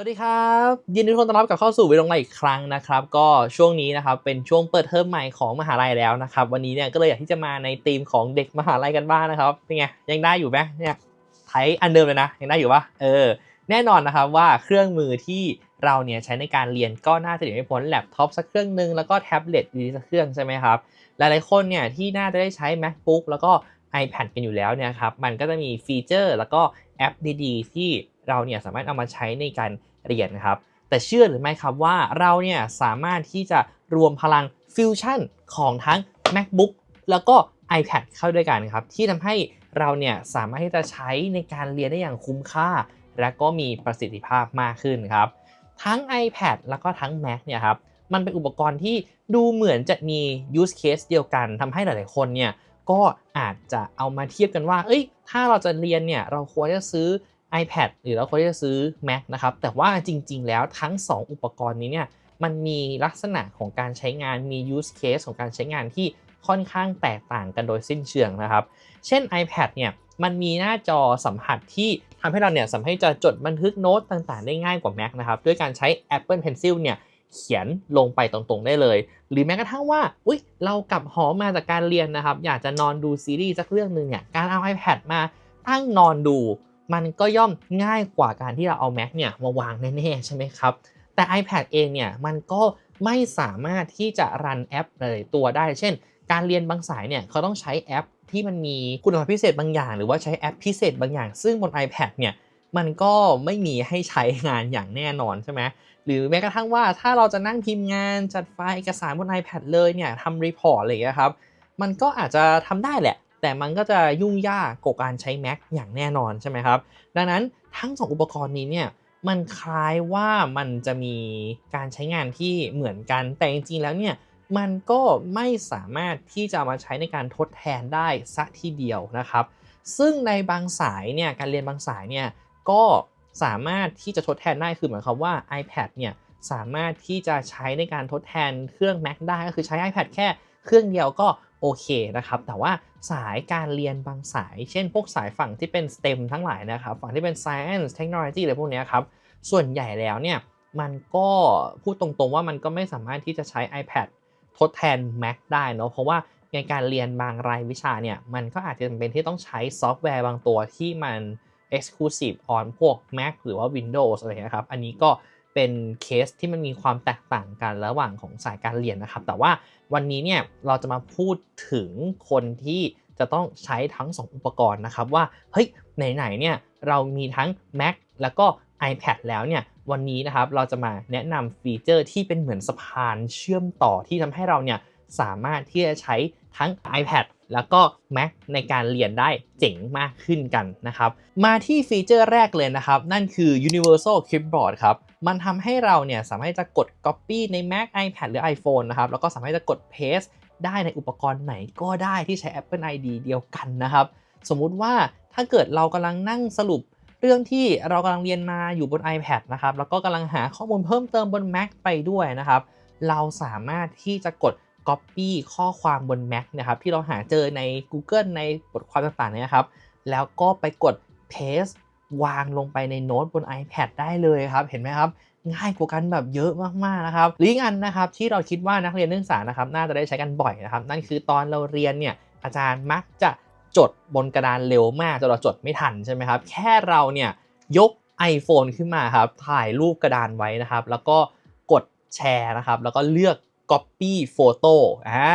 สวัสดีครับ ยินดีต้อนรับกลับเข้าสู่วิดีโอใหม่อีกครั้งนะครับ ก็ช่วงนี้นะครับเป็นช่วงเปิดเทอมใหม่ของมหาลัยแล้วนะครับ วันนี้เนี่ยก็เลยอยากที่จะมาในธีมของเด็กมหาลัยกันบ้างนะครับเป็นไงยังได้อยู่ไหมเนี่ยไทยอันเดิมเลยนะยังได้อยู่ปะเออ แน่นอนนะครับว่าเครื่องมือที่เราเนี่ยใช้ในการเรียนก็น่าจะหนีไม่พ้นแล็ปท็อปสักเครื่องหนึ่งแล้วก็แท็บเล็ตดีสักเครื่องใช่ไหมครับหลายๆคนเนี่ยที่น่าจะได้ใช้ macbook แล้วก็ iPad กันอยู่แล้วเนี่ยครับมันก็จะมีฟีเจอร์แล้วก็แอปดีๆที่ เราเนี่ยสามารถเอามาใช้ในการเรียนนะครับ แต่เชื่อหรือไม่ครับว่าเราเนี่ยสามารถที่จะรวมพลังฟิวชั่นของทั้ง macbook แล้วก็ iPad เข้าด้วยกันครับ ที่ทำให้เราเนี่ยสามารถที่จะใช้ในการเรียนได้อย่างคุ้มค่า และก็มีประสิทธิภาพมากขึ้นครับ ทั้ง iPad แล้วก็ทั้ง Mac เนี่ยครับมันเป็นอุปกรณ์ที่ดูเหมือนจะมี use case เดียวกันทำให้หลายๆ คนเนี่ยก็อาจจะเอามาเทียบกันว่า เอ้ย ถ้าเราจะเรียนเนี่ย เราควรจะซื้อ iPad หรือเราควรจะซื้อ Mac นะครับ แต่ว่าจริง ๆ แล้วทั้ง 2 อุปกรณ์นี้เนี่ยมันมีลักษณะของการใช้งานมี use case ของการใช้งานที่ค่อนข้างแตกต่างกันโดยสิ้นเชิงนะครับ เช่น iPad เนี่ยมันมีหน้าจอสัมผัสที่ทำให้เราเนี่ยสามารถจะจดบันทึกโน้ตต่างๆ ได้ง่ายกว่า Mac นะครับด้วยการใช้ Apple Pencil เนี่ยเขียนลงไปตรงๆได้เลย หรือแม้กระทั่งว่า อุ้ยเรากลับหอมาจากการเรียนนะครับ อยากจะนอนดูซีรีส์สักเรื่องหนึ่งเนี่ย การเอา iPad มาตั้งนอนดู มันก็ย่อมง่ายกว่าการที่เราเอา Mac เนี่ยมาวางแน่ๆใช่ไหมครับ แต่ iPad เองเนี่ยมันก็ไม่สามารถที่จะรันแอปหลายตัวได้ เช่น การเรียนบางสายเนี่ยเขาต้องใช้แอปที่มันมีคุณภาพพิเศษบางอย่าง หรือว่าใช้แอปพิเศษบางอย่าง ซึ่งบน iPad เนี่ยมันก็ไม่มีให้ใช้งานอย่างแน่นอนใช่ไหมหรือแม้กระทั่งว่าถ้าเราจะนั่งพิมพ์งานจัดไฟล์เอกสารบน iPad เลยเนี่ยทำรีพอร์ตอะไรอย่างเงี้ยครับ มันก็อาจจะทำได้แหละ แต่มันก็จะยุ่งยากกว่าการใช้ Mac อย่างแน่นอนใช่ไหมครับ ดังนั้นทั้ง 2 อุปกรณ์นี้เนี่ยมันคล้ายว่ามันจะมีการใช้งานที่เหมือนกัน แต่จริงๆแล้วเนี่ยมันก็ไม่สามารถที่จะมาใช้ในการทดแทนได้สักทีเดียวนะครับ ซึ่งในบางสายเนี่ยการเรียนบางสายเนี่ยก็สามารถที่จะทดแทนได้คือหมายความว่า iPad เนี่ยสามารถที่จะใช้ในการทดแทนเครื่อง Mac ได้ก็คือใช้ iPad แค่เครื่องเดียวก็ โอเคนะครับ แต่ว่าสายการเรียนบางสาย เช่นพวกสายฝั่งที่เป็น STEM ทั้งหลายนะครับ ฝั่งที่เป็น Science Technology อะไรพวกนี้ครับ ส่วนใหญ่แล้วเนี่ย มันก็พูดตรงๆว่ามันก็ไม่สามารถที่จะใช้ iPad ทดแทน Mac ได้เนาะ เพราะว่าในการเรียนบางรายวิชาเนี่ย มันก็อาจจะจำเป็นที่ต้องใช้ซอฟต์แวร์บางตัวที่มัน exclusive on พวก Mac หรือว่า Windows อะไรนะครับ อันนี้ก็ เป็นเคสที่มันมีความแตกต่างกันระหว่างของสายการเรียนนะครับ แต่ว่าวันนี้เนี่ยเราจะมาพูดถึงคนที่จะต้องใช้ทั้ง 2 อุปกรณ์นะครับว่าเฮ้ยไหนๆเนี่ยเรามีทั้ง Mac แล้วก็ iPad แล้วเนี่ยวันนี้นะครับเราจะมาแนะนำฟีเจอร์ที่เป็นเหมือนสะพานเชื่อมต่อที่ทำให้เราเนี่ยสามารถที่จะใช้ทั้ง iPad แล้วก็ Mac ในการเรียนได้เจ๋งมากขึ้นกันนะครับมาที่ฟีเจอร์แรกเลยนะครับ นั่นคือ Universal Clipboard ครับมันทำให้เราเนี่ยสามารถจะกด Copy ใน Mac iPad หรือ iPhone นะครับแล้วก็สามารถจะกด Paste ได้ในอุปกรณ์ไหนก็ได้ที่ใช้ Apple ID เดียวกันนะครับ สมมุติว่าถ้าเกิดเรากำลังนั่งสรุปเรื่องที่เรากำลังเรียนมาอยู่บน iPad นะครับ แล้วก็กำลังหาข้อมูลเพิ่มเติมบน Mac ไปด้วยนะครับ เราสามารถที่จะกด Copy ข้อความบน Mac นะครับที่เราหาเจอใน Google ในบทความต่างๆเนี่ยครับ แล้วก็ไปกด Paste วางลงไปในโน้ตบน iPad ได้เลยครับ เห็นไหมครับ ง่ายกว่ากันแบบเยอะมากๆนะครับหรืออีกอันนะครับที่เราคิดว่านักเรียนนักศึกษานะครับน่าจะได้ใช้กันบ่อยนะครับ นั่นคือตอนเราเรียนเนี่ยอาจารย์มักจะจดบนกระดานเร็วมากจนเราจดไม่ทันใช่ไหมครับ แค่เราเนี่ยยก iPhone ขึ้นมาครับถ่ายรูปกระดานไว้นะครับ แล้วก็กดแชร์นะครับ แล้วก็เลือก copy photo อ่า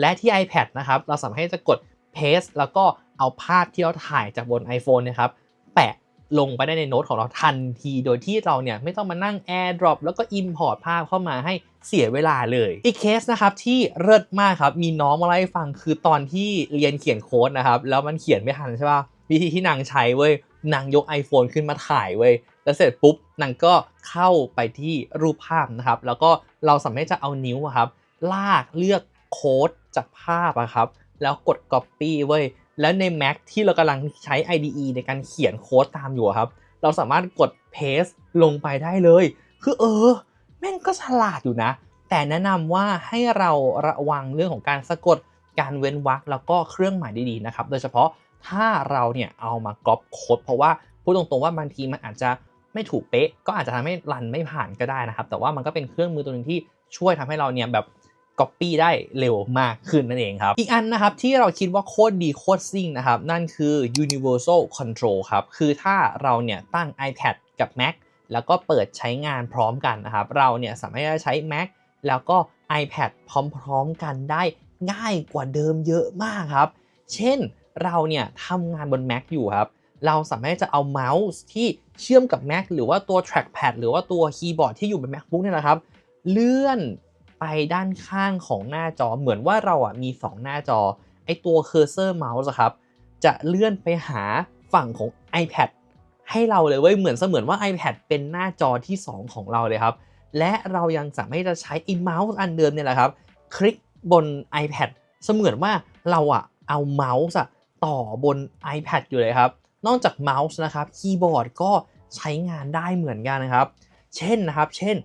และที่ iPad นะครับ เราสามารถที่จะกด paste แล้วก็เอาภาพที่เราถ่ายจากบน iPhone นะครับ แปะลงไปได้ในโน้ตของเราทันที โดยที่เราเนี่ยไม่ต้องมานั่ง AirDrop แล้วก็ Import ภาพเข้ามาให้เสียเวลาเลย อีกเคสนะครับที่เลิศมากครับ มีน้องมาเล่าให้ฟังคือตอนที่เรียนเขียนโค้ดนะครับ แล้วมันเขียนไม่ทันใช่ป่ะวิธีที่นางใช้เว้ย นางยก iPhone ขึ้นมาถ่ายเว้ยแล้วเสร็จปุ๊บนางก็เข้าไปที่รูปภาพนะครับ แล้วก็เราสามารถจะเอานิ้วครับ ลากเลือกโค้ดจากภาพอะครับ แล้วกด Copy เว้ยแล้วใน Mac ที่เรากำลังใช้ IDE ในการเขียนโค้ดตามอยู่ครับ เราสามารถกด paste ลงไปได้เลย คือเออ แม่งก็ฉลาดอยู่นะ แต่แนะนำว่าให้เราระวังเรื่องของการสะกดการเว้นวรรคแล้วก็เครื่องหมายดีๆนะครับ โดยเฉพาะ ถ้าเราเนี่ยเอามาก๊อปโค้ดเพราะว่าพูดตรงๆว่าบางทีมันอาจจะไม่ถูกเป๊ะ ก็อาจจะทำให้รันไม่ผ่านก็ได้นะครับ แต่ว่ามันก็เป็นเครื่องมือตัวหนึ่งที่ช่วยทำให้เราเนี่ยแบบ Copy ได้เร็วมากขึ้นนั่นเองครับ อีกอันนะครับที่เราคิดว่าโคตรดีโคตรซิ่งนะครับ นั่นคือ universal control ครับ คือถ้าเราเนี่ยตั้ง iPad กับ Mac แล้วก็เปิดใช้งานพร้อมกันนะครับ เราเนี่ยสามารถจะใช้ Mac แล้วก็ iPad พร้อม ๆ กันได้ง่ายกว่าเดิมเยอะมากครับ เช่น เราเนี่ยทำงานบน Mac อยู่ครับ เราสามารถจะเอาเมาส์ที่เชื่อมกับ Mac หรือว่าตัว trackpad หรือว่าตัวคีย์บอร์ดที่อยู่บน MacBook เนี่ยนะครับ เลื่อนไปด้านข้างของหน้าจอเหมือนว่าเราอะมี 2 หน้าจอ ไอตัวเคอร์เซอร์เมาส์ครับ จะเลื่อนไปหาฝั่งของ iPad ให้เราเลยเว้ยเหมือนเสมือนว่า iPad เป็นหน้าจอที่ 2 ของเราเลยครับ และเรายังสามารถจะใช้อีเมาส์อันเดิมเนี่ยแหละครับ คลิกบน iPad เสมือนว่าเราอะเอาเมาส์อะ ต่อบน iPad อยู่เลยครับ นอกจากเมาส์นะครับคีย์บอร์ดก็ใช้งานได้เหมือนกันนะครับ เช่นนะครับ เช่น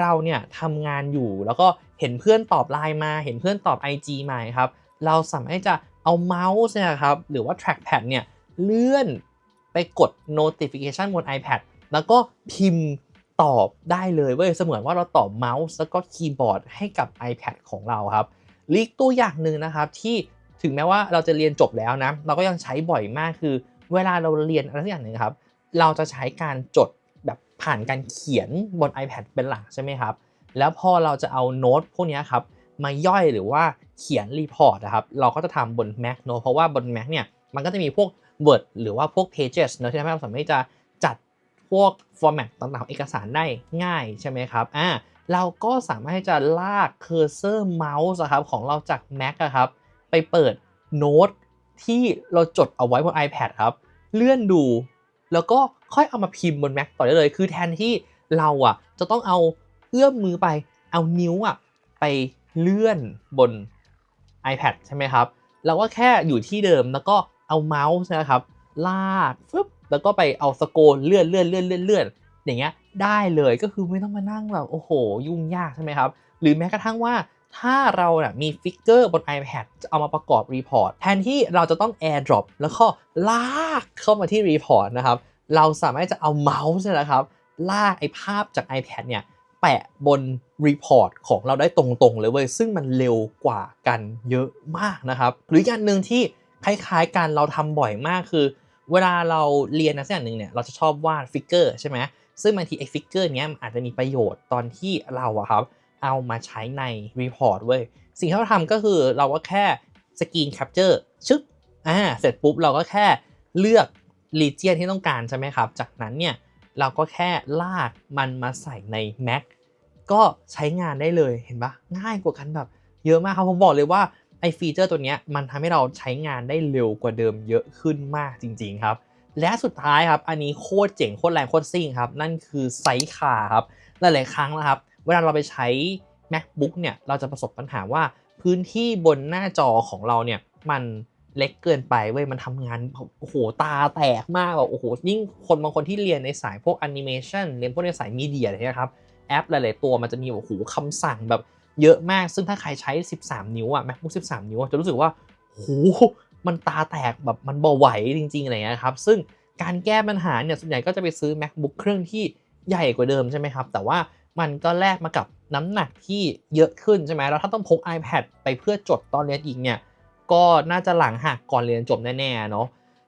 เราเนี่ยทำงานอยู่แล้วก็เห็นเพื่อนตอบไลน์มาเห็นเพื่อนตอบ IG มาครับเราสามารถจะเอาเมาส์เนี่ยครับหรือว่า trackpad เนี่ยเลื่อนไปกด notification บน iPad แล้วก็พิมพ์ตอบได้เลยเว้ยเสมือนว่าเราตอบเมาส์แล้วก็คีย์บอร์ดให้กับ iPad ของเราครับลีกตัวอย่างหนึ่งนะครับที่ ถึงแม้ว่าเราจะเรียนจบแล้วนะ เราก็ยังใช้บ่อยมากคือ เวลาเราเรียนอะไรสักอย่างหนึ่งครับ เราจะใช้การจดแบบผ่านการเขียนบน iPad เป็นหลักใช่ไหมครับ แล้วพอเราจะเอาโน้ตพวกนี้ครับมาย่อยหรือว่าเขียนรีพอร์ตนะครับ เราก็จะทำบน Mac เนอะเพราะว่าบน Mac เนี่ย มันก็จะมีพวก Word หรือว่าพวก Pages เนอะที่ทำให้เราสามารถจะจัดพวก format ต่างๆของเอกสารได้ง่ายใช่ไหมครับ อ่า เราก็สามารถที่จะลากเคอร์เซอร์เมาส์ครับของเราจาก Mac ครับ ไปเปิดโน้ตที่เราจดเอาไว้บน iPad ครับ เลื่อนดู แล้วก็ค่อยเอามาพิมพ์บน Mac ต่อได้เลย คือแทนที่เราอะจะต้องเอาเอื้อมมือไปเอานิ้วอะไปเลื่อนบน iPad ใช่ไหมครับ เราก็แค่อยู่ที่เดิมแล้วก็เอาเมาส์นะครับ ลากฟึบแล้วก็ไปเอาสโกนเลื่อนเลื่อนเลื่อนเลื่อนเลื่อนอย่างเงี้ยได้เลยก็คือไม่ต้องมานั่งแบบโอ้โห ยุ่งยากใช่ไหมครับ หรือแม้กระทั่งว่า ถ้าเราเนี่ยมีฟิกเกอร์บน iPad จะเอามาประกอบรีพอร์ตแทนที่เราจะต้อง AirDrop แล้วก็ลากเข้ามาที่รีพอร์ตนะครับ เราสามารถจะเอาเมาส์นี่ยนะครับ ลากไอ้ภาพจาก iPad เนี่ยแปะบนรีพอร์ตของเราได้ตรงๆเลยเว้ย ซึ่งมันเร็วกว่ากันเยอะมากนะครับ หรืออย่างหนึ่งที่คล้ายๆกันเราทำบ่อยมากคือ เวลาเราเรียนนะสักอย่างหนึ่งเนี่ยเราจะชอบวาดฟิกเกอร์ใช่ไหมซึ่งบางทีไอ้ฟิกเกอร์เนี้ยอาจจะมีประโยชน์ตอนที่เราอะครับ เอามาใช้ในรีพอร์ตเว้ย สิ่งที่เราทำก็คือเราก็แค่สกรีนแคปเจอร์ชึกอ่าเสร็จปุ๊บเราก็แค่เลือกรีเจียนที่ต้องการใช่ไหมครับ จากนั้นเนี่ยเราก็แค่ลากมันมาใส่ใน Mac ก็ใช้งานได้เลยเห็นปะง่ายกว่ากันแบบเยอะมากครับ ผมบอกเลยว่าไอฟีเจอร์ตัวนี้มันทำให้เราใช้งานได้เร็วกว่าเดิมเยอะขึ้นมากจริง ๆ ครับ และสุดท้ายครับ อันนี้โคตรเจ๋งโคตรแรงโคตรซิ่งครับ นั่นคือไซส์คาครับ หลาย ๆ ครั้งนะครับ เวลาเราไปใช้ MacBook เนี่ยเราจะประสบปัญหาว่าพื้นที่บนหน้าจอของเราเนี่ยมันเล็กเกินไปเว้ยมันทำงานโอ้โหตาแตกมากแบบโอ้โหยิ่งคนบางคนที่เรียนในสายพวกแอนิเมชันเรียนพวกในสายมีเดียอะไรนี่ยครับแอปหลาย ๆ ตัวมันจะมีโอ้โหคำสั่งแบบเยอะมาก ซึ่งถ้าใครใช้ 13 นิ้วอะ MacBook 13 นิ้วจะรู้สึกว่าโอ้โหมันตาแตกแบบมันเบาไหวจริง ๆ อะไรเงี้ยครับ ซึ่งการแก้ปัญหาเนี่ยส่วนใหญ่ก็จะไปซื้อ MacBook เครื่องที่ใหญ่กว่าเดิมใช่ไหมครับ แต่ว่า มันก็แลกมากับน้ำหนักที่เยอะขึ้นใช่ไหมแล้วถ้าต้องพก iPad ไปเพื่อจดตอนเรียนอีกเนี่ยก็น่าจะหลังหักก่อนเรียนจบแน่ๆเนาะ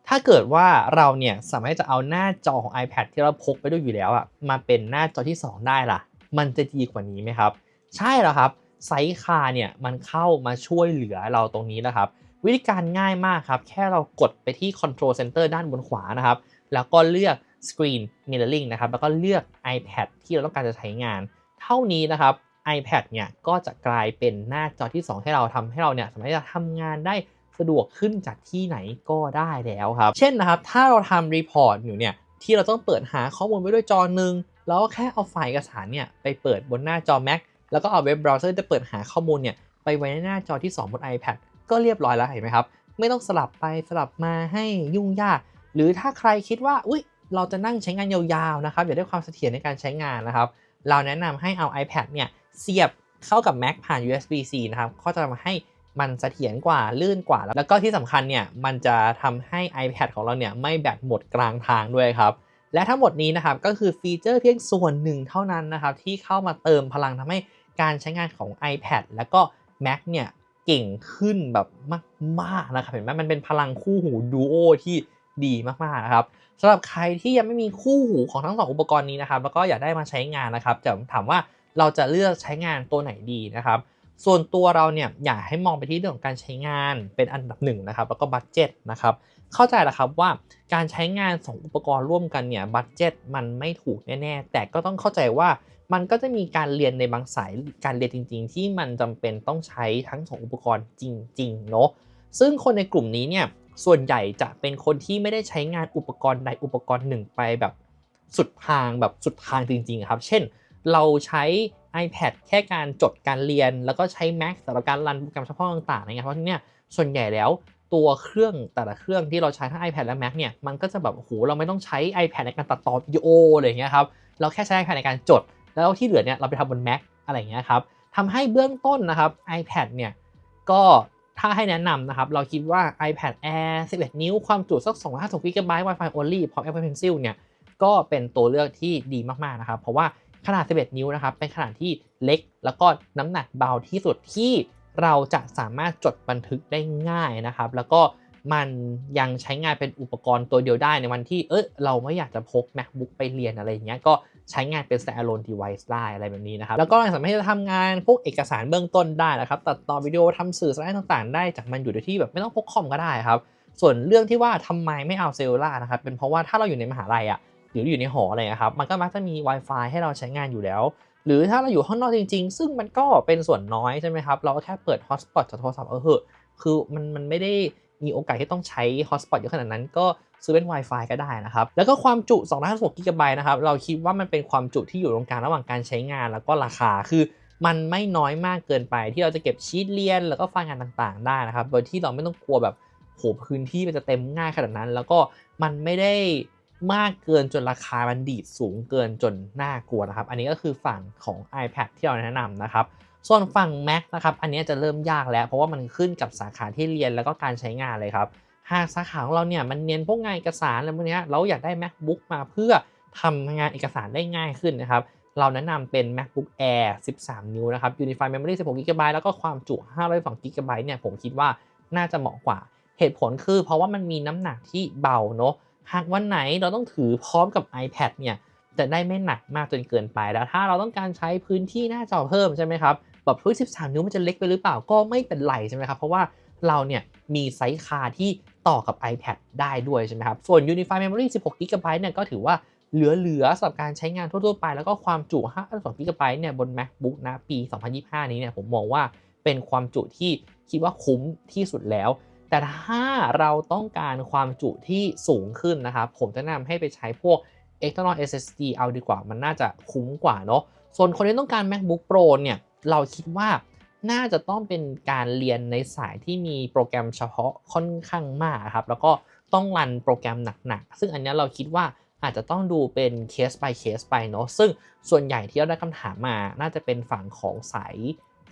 ถ้าเกิดว่าเราเนี่ยสามารถจะเอาหน้าจอของ iPad ที่เราพกไปด้วยอยู่แล้วอะมาเป็นหน้าจอที่ 2 ได้ล่ะ มันจะดีกว่านี้ไหมครับ ใช่แล้วครับไซส์คาเนี่ยมันเข้ามาช่วยเหลือเราตรงนี้แล้วครับ วิธีการง่ายมากครับ แค่เรากดไปที่ Control Center ด้านบนขวานะครับ แล้วก็เลือก Screen Mirroring นะครับ แล้วก็เลือก iPad ที่เราต้องการจะใช้งาน เท่านี้นะครับ iPad เนี่ยก็จะกลายเป็นหน้าจอที่ 2 ให้เราทำให้เราเนี่ยสามารถจะทำงานได้สะดวกขึ้นจากที่ไหนก็ได้แล้วครับ เช่นนะครับ ถ้าเราทำรีพอร์ตอยู่เนี่ยที่เราต้องเปิดหาข้อมูลไว้ด้วยจอหนึ่งเราก็แค่เอาไฟล์เอกสารเนี่ยไปเปิดบนหน้าจอ Mac แล้วก็เอาเว็บเบราว์เซอร์จะเปิดหาข้อมูลเนี่ยไปไว้ในหน้าจอที่ 2 บน iPad ก็เรียบร้อยแล้วเห็นไหมครับ ไม่ต้องสลับไปสลับมาให้ยุ่งยาก หรือถ้าใครคิดว่า อุ้ย เราจะนั่งใช้งานยาวๆนะครับอยากได้ความเสถียรในการใช้งานนะครับ เราแนะนำให้เอา iPad เนี่ยเสียบเข้ากับ Mac ผ่าน USB-C นะครับก็จะทำให้มันเสถียรกว่าลื่นกว่า แล้วก็ที่สำคัญเนี่ยมันจะทำให้ iPad ของเราเนี่ยไม่แบตหมดกลางทางด้วยครับและทั้งหมดนี้นะครับก็คือฟีเจอร์เพียงส่วนหนึ่งเท่านั้นนะครับที่เข้ามาเติมพลังทำให้การใช้งานของ iPad แล้วก็ Mac เนี่ยเก่งขึ้นแบบมากๆนะครับเห็นไหมมันเป็นพลังคู่หูดูโอที่ดีมากๆนะครับ สำหรับใครที่ยังไม่มีคู่หูของทั้งสองอุปกรณ์นี้นะครับแล้วก็อยากได้มาใช้งานนะครับจะถามว่าเราจะเลือกใช้งานตัวไหนดีนะครับ ส่วนตัวเราเนี่ยอยากให้มองไปที่เรื่องของการใช้งานเป็นอันดับหนึ่งนะครับแล้วก็บัตเจ็ตนะครับเข้าใจแล้วครับว่าการใช้งาน2อุปกรณ์ร่วมกันเนี่ยบัตเจ็ตมันไม่ถูกแน่ๆ แต่ก็ต้องเข้าใจว่ามันก็จะมีการเรียนในบางสายการเรียนจริง ๆ ที่มันจำเป็นต้องใช้ทั้ง2อุปกรณ์จริงๆเนาะซึ่งคนในกลุ่มนี้เนี่ย ส่วนใหญ่จะเป็นคนที่ไม่ได้ใช้งานอุปกรณ์ใดอุปกรณ์หนึ่งไปแบบสุดทางแบบสุดทางจริงๆครับ เช่น เราใช้ iPad แค่การจดการเรียน แล้วก็ใช้ Mac สำหรับการรันโปรแกรมเฉพาะต่างๆนะครับเพราะที่เนี่ยส่วนใหญ่แล้วตัวเครื่องแต่ละเครื่องที่เราใช้ทั้ง iPad และ Mac เนี่ยมันก็จะแบบโอ้โหเราไม่ต้องใช้ iPad ในการตัดต่อวิดีโออะไรอย่างเงี้ยครับเราแค่ใช้ iPad ในการจด แล้วที่เหลือเนี่ยเราไปทำบน Mac อะไรอย่างเงี้ยครับทำให้เบื้องต้นนะครับ iPad เนี่ยก็ ถ้าให้แนะนำนะครับ เราคิดว่า iPad Air 11 นิ้ว ความจุสัก256 GB Wi-Fi only พร้อม Apple Pencil เนี่ย ก็เป็นตัวเลือกที่ดีมาก ๆ นะครับ เพราะว่าขนาด 11 นิ้วนะครับ เป็นขนาดที่เล็ก แล้วก็น้ำหนักเบาที่สุดที่เราจะสามารถจดบันทึกได้ง่ายนะครับ แล้วก็มันยังใช้งานเป็นอุปกรณ์ตัวเดียวได้ในวันที่ เออเราไม่อยากจะพก macbook ไปเรียนอะไรอย่างเงี้ย ก็ ใช้งานเป็น standalone device ได้อะไรแบบนี้นะครับ แล้วก็สามารถที่จะทำงานพวกเอกสารเบื้องต้นได้นะครับ ตัดต่อวิดีโอทำสื่อสารต่างๆ ได้จากมันอยู่โดยที่แบบไม่ต้องพกคอมก็ได้ครับ ส่วนเรื่องที่ว่าทำไมไม่เอาเซลลูล่านะครับ เป็นเพราะว่าถ้าเราอยู่ในมหาลัยอะหรืออยู่ในหออะไรนะครับ มันก็มักจะมี Wi-Fi ให้เราใช้งานอยู่แล้ว หรือถ้าเราอยู่ข้างนอกจริง ๆ ซึ่งมันก็เป็นส่วนน้อยใช่ไหมครับ เราก็แค่เปิด Hotspot จากโทรศัพท์เออเหอะคือมันมันไม่ได้ มีโอกาสที่ต้องใช้ Hotspot เยอะขนาดนั้นก็ซื้อเป็น Wi-Fi ก็ได้นะครับ แล้วก็ความจุ256 g b นะครับ เราคิดว่ามันเป็นความจุที่อยู่ตรงกลางระหว่างการใช้งานแล้วก็ราคา คือมันไม่น้อยมากเกินไป ที่เราจะเก็บชีตเรียน แล้วก็ไฟล์งานต่างๆ ได้นะครับ โดยที่เราไม่ต้องกลัวแบบโหพื้นที่มันจะเต็มง่ายขนาดนั้น แล้วก็มันไม่ได้มากเกินจนราคามันดีดสูงเกินจนน่ากลัวนะครับ อันนี้ก็คือฝั่งของ iPad ที่เราแนะนำนะครับ ส่วนฝั่ง Mac นะครับ อันนี้จะเริ่มยากแล้ว เพราะว่ามันขึ้นกับสาขาที่เรียนแล้วก็การใช้งานเลยครับ หากสาขาของเราเนี่ยมันเน้นพวกงานเอกสารอะไรพวกนี้เราอยากได้ MacBook มาเพื่อทำงานเอกสารได้ง่ายขึ้นนะครับเราแนะนำเป็น MacBook Air 13 นิ้วนะครับ Unified Memory 16 GB แล้วก็ความจุ 512 GB เนี่ย ผมคิดว่าน่าจะเหมาะกว่า เหตุผลคือเพราะว่ามันมีน้ำหนักที่เบาเนาะ หากวันไหนเราต้องถือพร้อมกับ iPad เนี่ย จะได้ไม่หนักมากจนเกินไป แล้วถ้าเราต้องการใช้พื้นที่หน้าจอเพิ่มใช่ไหมครับ แบบเฮ้ย13 นิ้วมันจะเล็กไปหรือเปล่าก็ไม่เป็นไรใช่ไหมครับ เพราะว่าเราเนี่ยมีไซส์คาที่ต่อกับ iPad ได้ด้วยใช่ไหมครับ ส่วน Unified Memory 16 GB เนี่ยก็ถือว่าเหลือๆสำหรับการใช้งานทั่วๆไป แล้วก็ความจุ 52 GB เนี่ยบน MacBook นะปี 2025 นี้เนี่ยผมมองว่าเป็นความจุที่คิดว่าคุ้มที่สุดแล้ว แต่ถ้าเราต้องการความจุที่สูงขึ้นนะครับ ผมจะแนะนำให้ไปใช้พวก external SSD เอาดีกว่า มันน่าจะคุ้มกว่าเนาะ ส่วนคนที่ต้องการ MacBook Pro เนี่ย เราคิดว่าน่าจะต้องเป็นการเรียนในสายที่มีโปรแกรมเฉพาะค่อนข้างมากครับ แล้วก็ต้องรันโปรแกรมหนัก ๆ ซึ่งอันนี้เราคิดว่าอาจจะต้องดูเป็นเคส by เคสไปเนาะซึ่งส่วนใหญ่ที่เราได้คำถามมา น่าจะเป็นฝั่งของสาย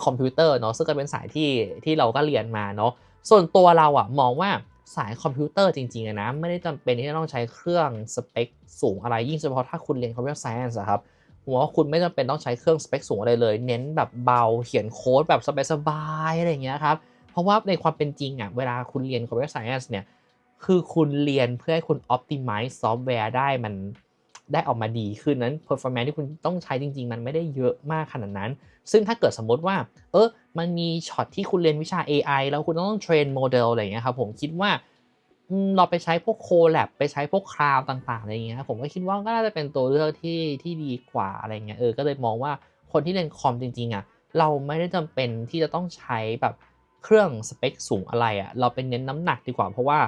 คอมพิวเตอร์เนาะซึ่งก็เป็นสายที่ที่เราก็เรียนมาเนาะส่วนตัวเราอะมองว่าสายคอมพิวเตอร์จริงๆนะไม่ได้จำเป็นที่จะต้องใช้เครื่องสเปคสูงอะไรยิ่งเฉพาะถ้าคุณเรียนคอมพิวเตอร์ไซเอนส์ครับ ผมว่าคุณไม่จำเป็นต้องใช้เครื่องสเปคสูงอะไรเลย เน้นแบบเบาเขียนโค้ดแบบสบายๆอะไรอย่างเงี้ยครับ เพราะว่าในความเป็นจริงอะเวลาคุณเรียนคอมพิวเตอร์ไซเอนส์เนี่ยคือคุณเรียนเพื่อให้คุณ optimize ซอฟต์แวร์ได้มันได้ออกมาดีขึ้นนั้น performance ที่คุณต้องใช้จริง ๆ มันไม่ได้เยอะมากขนาดนั้น ซึ่งถ้าเกิดสมมติว่า เออมันมีช็อตที่คุณเรียนวิชา AI แล้วคุณต้องเทรนโมเดลอะไรอย่างเงี้ยครับผมคิดว่า เราไปใช้พวกโคแลบไปใช้พวกคลาวต่างๆอะไรอย่างเงี้ยผมก็คิดว่าก็น่าจะเป็นตัวเลือกที่ที่ดีกว่าอะไรเงี้ยเออก็เลยมองว่าคนที่เรียนคอมจริงๆอะเราไม่ได้จำเป็นที่จะต้องใช้แบบเครื่องสเปคสูงอะไรอะเราเป็นเน้นน้ำหนักดีกว่าเพราะว่า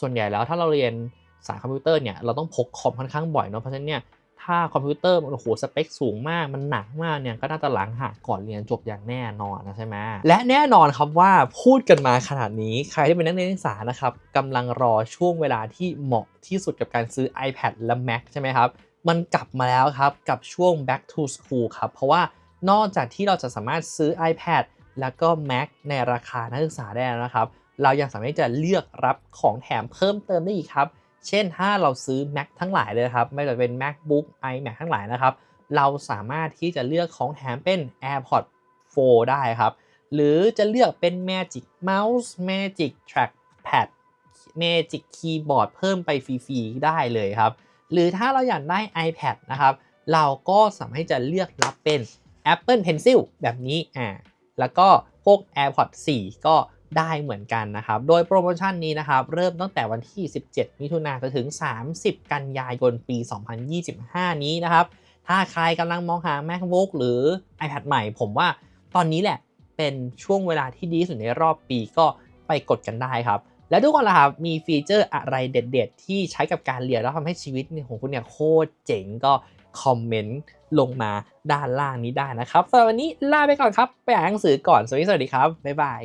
ส่วนใหญ่แล้วถ้าเราเรียนสายคอมพิวเตอร์เนี่ยเราต้องพกคอมค่อนข้างบ่อยเนาะเพราะฉะนั้นเนี่ย ถ้าคอมพิวเตอร์มันโอ้โหสเปคสูงมากมันหนักมากเนี่ยก็น่าจะหลังหักก่อนเรียนจบอย่างแน่นอนนะใช่ไหมและแน่นอนครับว่าพูดกันมาขนาดนี้ใครที่เป็นนักเรียนนักศึกษานะครับกำลังรอช่วงเวลาที่เหมาะที่สุดกับการซื้อ iPad และ Mac ใช่ไหมครับมันกลับมาแล้วครับกับช่วง back to school ครับเพราะว่านอกจากที่เราจะสามารถซื้อ iPad แล้วก็ Mac ในราคานักศึกษาได้แล้วนะครับ เรายังสามารถจะเลือกรับของแถมเพิ่มเติมได้อีกครับ เช่นถ้าเราซื้อ Mac ทั้งหลายเลยครับ ไม่ว่าจะเป็น MacBook iMac ทั้งหลายนะครับ เราสามารถที่จะเลือกของแถมเป็น AirPods 4ได้ครับ หรือจะเลือกเป็น Magic Mouse Magic Trackpad Magic Keyboard เพิ่มไปฟรีๆได้เลยครับ หรือถ้าเราอยากได้ iPad นะครับ เราก็สามารถที่จะเลือกรับเป็น Apple Pencil แบบนี้อ่าแล้วก็พวก AirPods 4 ก็ ได้เหมือนกันนะครับ โดยโปรโมชั่นนี้นะครับ เริ่มตั้งแต่วันที่ 17 มิถุนายนจนถึง 30 กันยายนปี 2025 นี้นะครับ ถ้าใครกำลังมองหา MacBook หรือ iPad ใหม่ ผมว่าตอนนี้แหละเป็นช่วงเวลาที่ดีสุดในรอบปีก็ไปกดกันได้ครับ แล้วทุกคนล่ะครับ มีฟีเจอร์อะไรเด็ด ๆ ที่ใช้กับการเรียนแล้วทำให้ชีวิตของคุณเนี่ยโคตรเจ๋งก็คอมเมนต์ลงมาด้านล่างนี้ได้นะครับสำหรับวันนี้ลาไปก่อนครับ ไปอ่านหนังสือก่อน สวัสดีครับ บ๊ายบาย